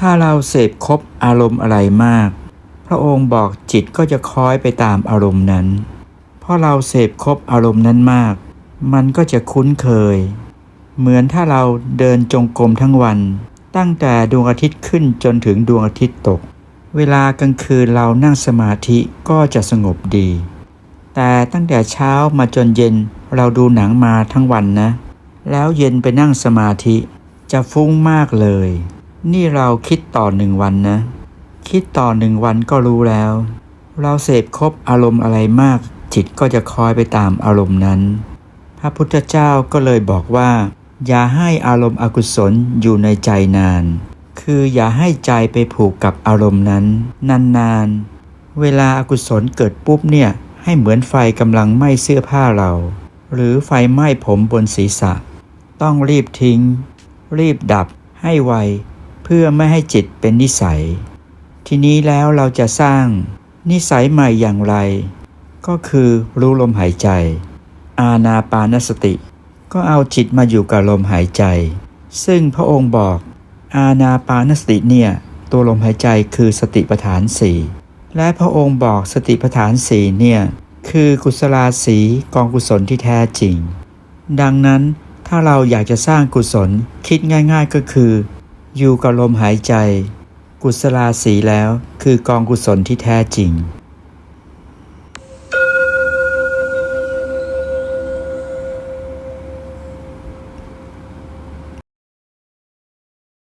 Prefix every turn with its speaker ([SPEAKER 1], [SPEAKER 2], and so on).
[SPEAKER 1] ถ้าเราเสพครบอารมณ์อะไรมาก พระองค์บอกจิตก็จะคล้อยไปตามอารมณ์นั้น เพราะเราเสพครบอารมณ์นั้นมาก มันก็จะคุ้นเคย เหมือนถ้าเราเดินจงกรมทั้งวัน ตั้งแต่ดวงอาทิตย์ขึ้นจนถึงดวงอาทิตย์ตก เวลากลางคืนเรานั่งสมาธิก็จะสงบดี แต่ตั้งแต่เช้ามาจนเย็นเราดูหนังมาทั้งวันนะ แล้วเย็นไปนั่งสมาธิจะฟุ้งมากเลย นี่เราคิดต่อหนึ่งวันนะ คิดต่อหนึ่งวันก็รู้แล้ว เราเสพครบอารมณ์อะไรมาก จิตก็จะคอยไปตามอารมณ์นั้น พระพุทธเจ้าก็เลยบอกว่า อย่าให้อารมณ์อกุศลอยู่ในใจนาน คืออย่าให้ใจไปผูกกับอารมณ์นั้น นานๆ เวลาอากุศลเกิดปุ๊บเนี่ยให้เหมือนไฟกำลังไหม้เสื้อผ้าเรา หรือไฟไหม้ผมบนศีรษะ ต้องรีบทิ้ง รีบดับให้ไว เพื่อไม่ให้จิตเป็นนิสัย ทีนี้แล้วเราจะสร้างนิสัยใหม่อย่างไร ก็คือรู้ลมหายใจ อาณาปานสติ ก็เอาจิตมาอยู่กับลมหายใจ ซึ่งพระองค์บอก อาณาปานสติเนี่ยตัวลมหายใจคือสติปัฏฐานสี่และพระองค์บอกสติปัฏฐานสี่เนี่ยคือกุศลาสีกองกุศลที่แท้จริง ดังนั้นถ้าเราอยากจะสร้างกุศลคิดง่าย ๆก็คือ อยู่กับลมหายใจ กุศลาสีแล้วคือกองกุศลที่แท้จริง